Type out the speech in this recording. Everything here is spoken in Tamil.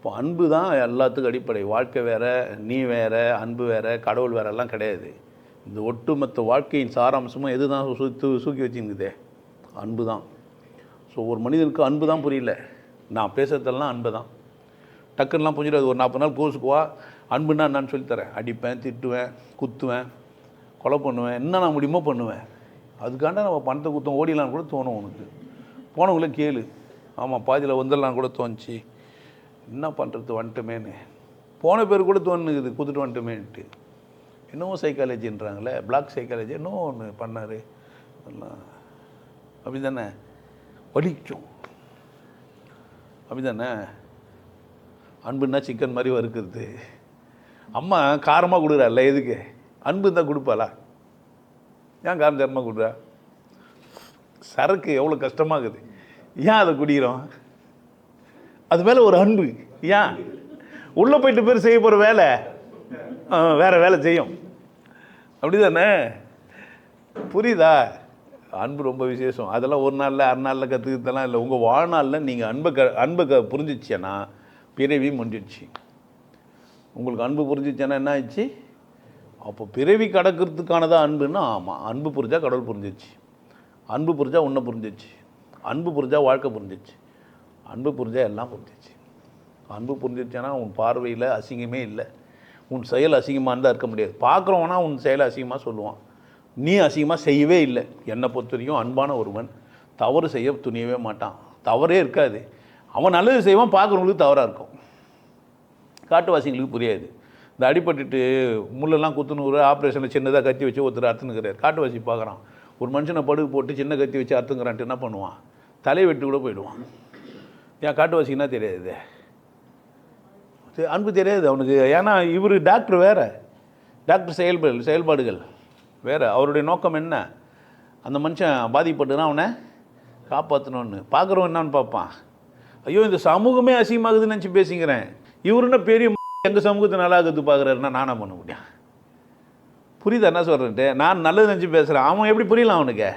இப்போ அன்பு தான் எல்லாத்துக்கும் அடிப்படை. வாழ்க்கை வேறு நீ வேற அன்பு வேற கடவுள் வேறெல்லாம் கிடையாது. இந்த ஒட்டுமொத்த வாழ்க்கையின் சாராம்சமும் எது தான் சுத்து சூக்கி வச்சுங்குதே அன்பு தான். ஸோ ஒரு மனிதனுக்கு அன்பு தான் புரியல. நான் பேசுறதெல்லாம் அன்பு தான். டக்குன்னுலாம் புரிஞ்சிடாது. ஒரு நாற்பது நாள் கோர்ஸுக்குவா அன்புன்னா என்னன்னு சொல்லித்தரேன் அடிப்பேன் திட்டுவேன் குத்துவேன் கொலை பண்ணுவேன் என்ன நான் முடியுமோ பண்ணுவேன். அதுக்காண்ட நம்ம பணத்தை குத்தம் ஓடிடலான்னு கூட தோணும் உனக்கு. போனவங்களே கேளு. ஆமாம் பாதியில் வந்துடலாம் கூட தோணுச்சு. என்ன பண்ணுறது வந்துட்டுமேன்னு. போன பேர் கூட தோணுது கொடுத்துட்டு வந்துட்டுமேன்ட்டு. இன்னமும் சைக்காலஜின்றாங்களே பிளாக் சைக்காலஜி இன்னும் ஒன்று பண்ணார். அப்படி தானே வலிக்கும். அப்படி தானே அன்புன்னா சிக்கன் மாதிரி வறுக்கிறது. அம்மா காரமாக கொடுக்குறாள்ல எதுக்கு? அன்பு தான் கொடுப்பாளா? ஏன் காரம் தரமாக கொடுக்குறா சரக்கு எவ்வளோ கஷ்டமாகுது. ஏன் அதை குடிக்கிறோம்? அது மேலே ஒரு அன்பு. ஏன் உள்ளே போயிட்டு பேர் செய்ய போகிற வேலை. வேறு வேலை செய்யும். அப்படி தானே புரியுதா? அன்பு ரொம்ப விசேஷம். அதெல்லாம் ஒரு நாளில் அரை நாளில் கற்றுக்கிறதெல்லாம் இல்லை. உங்கள் வாழ்நாளில் நீங்கள் அன்பை க அன்பை க புரிஞ்சிச்சேன்னா பிறவி முடிஞ்சிடுச்சு. உங்களுக்கு அன்பு புரிஞ்சிச்சேன்னா என்ன ஆயிடுச்சு? அப்போ பிறவி கடக்கிறதுக்கானதாக அன்புன்னா ஆமாம் அன்பு புரிஞ்சால் கடவுள் புரிஞ்சிச்சு. அன்பு புரிஞ்சால் உன்னை புரிஞ்சிச்சு. அன்பு புரிஞ்சால் வாழ்க்கை புரிஞ்சிச்சு. அன்பு புரிஞ்சால் எல்லாம் புரிஞ்சிச்சு அன்பு புரிஞ்சிச்சுன்னா உன் பார்வையில் அசிங்கமே இல்லை. உன் செயல் அசிங்கமாக இருந்தால் இருக்க முடியாது. பார்க்குறவனா உன் செயல் அசிங்கமாக சொல்லுவான். நீ அசிங்கமாக செய்யவே இல்லை. என்னை பொறுத்த வரைக்கும் அன்பான ஒருவன் தவறு செய்ய துணியவே மாட்டான். தவறே இருக்காது. அவன் நல்லது செய்வான் பார்க்குறவங்களுக்கு தவறாக இருக்கும். காட்டுவாசிங்களுக்கு புரியாது. இந்த அடிபட்டுட்டு முள்ளெல்லாம் குத்துனூறு ஆப்ரேஷனில் சின்னதாக கத்தி வச்சு ஒருத்தர் அறுத்துனுக்கிறார் காட்டுவாசி பார்க்குறான். ஒரு மனுஷனை படுகு போட்டு சின்ன கத்தி வச்சு அறுத்துங்கிறான்ட்டு என்ன பண்ணுவான்? தலையை வெட்டு கூட போயிடுவான். ஏன் காட்டுவாசிக்குன்னா தெரியாது. அன்பு தெரியாது அவனுக்கு. ஏன்னா இவர் டாக்டர் வேறு. டாக்டர் செயல்பாடு செயல்பாடுகள் வேறு. அவருடைய நோக்கம் என்ன? அந்த மனுஷன் பாதிப்பட்டுனா அவனை காப்பாற்றணும்னு பார்க்குறவன் என்னன்னு பார்ப்பான். ஐயோ இந்த சமூகமே அசிங்கமாகுதுன்னு நினச்சி பேசிக்கிறேன். இவருன்னா பெரிய எங்கள் சமூகத்தை நல்லா இருக்குது பார்க்குறாருன்னா நானாக பண்ண முடியும். புரியுதா? என்ன சொல்கிறேன்ட்டு நான் நல்லது நினச்சி பேசுகிறேன் அவன் எப்படி புரியலாம் அவனுக்கு?